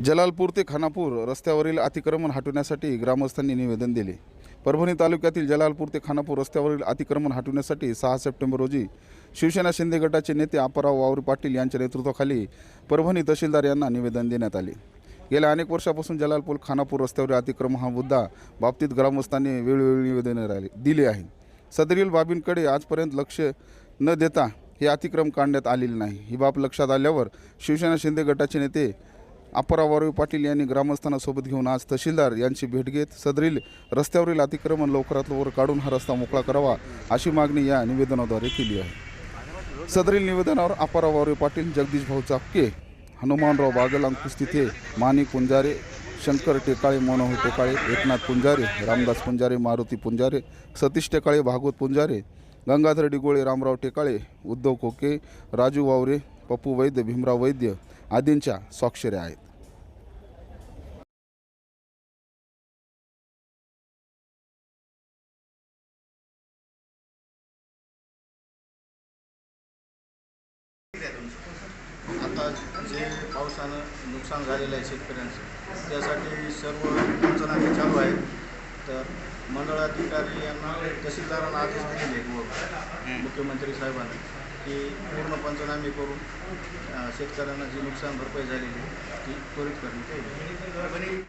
जलालपूर ते खानापूर रस्त्यावरील अतिक्रमण हटवण्यासाठी ग्रामस्थांनी निवेदन दिले. परभणी तालुक्यातील जलालपूर ते खानापूर रस्त्यावरील अतिक्रमण हटवण्यासाठी सहा सप्टेंबर रोजी शिवसेना शिंदे गटाचे नेते आपाराव वावरी पाटील यांच्या नेतृत्वाखाली परभणी तहसीलदार यांना निवेदन देण्यात आले. गेल्या अनेक वर्षापासून जलालपूर खानापूर रस्त्यावरील अतिक्रमण हा मुद्दा बाबतीत ग्रामस्थांनी वेळोवेळी निवेदने राहिले दिले आहे. सदरील बाबींकडे आजपर्यंत लक्ष न देता हे अतिक्रम काढण्यात आलेले नाही. ही बाब लक्षात आल्यावर शिवसेना शिंदे गटाचे नेते अप्पराव पाटील यांनी ग्रामस्थांना सोबत घेऊन आज तहसीलदार यांची भेट घेत सदरील रस्त्यावरील अतिक्रमण लवकरात लवकर काढून हा रस्ता मोकळा करावा अशी मागणी या निवेदनाद्वारे केली आहे. सदरील निवेदनावर अप्पराव पाटील जगदीश भाऊ चापके हनुमानराव बागल अंकुश तिथे माणिक पुंजारे शंकर टेकाळे मनोहर टेकाळे एकनाथ पुंजारे रामदास पुंजारे मारुती पुंजारे सतीश टेकाळे भागवत पुंजारे गंगाधर डिगोळे रामराव टेकाळे उद्धव कोके राजू वावरे पप्पू वैद्य भीमराव वैद्य आदींच्या स्वाक्षऱ्या आहेत. आता जे पावसानं नुकसान झालेलं आहे शेतकऱ्यांचं त्यासाठी सर्व पंचनामे चालू आहेत. तर मंडळाधिकारी यांना तहसीलदारांना आदेश दिलेले व मुख्यमंत्री साहेबांनी की पूर्ण पंचनामे करून शेतकऱ्यांना जी नुकसान भरपाई झालेली आहे ती त्वरित करण्यात येईल.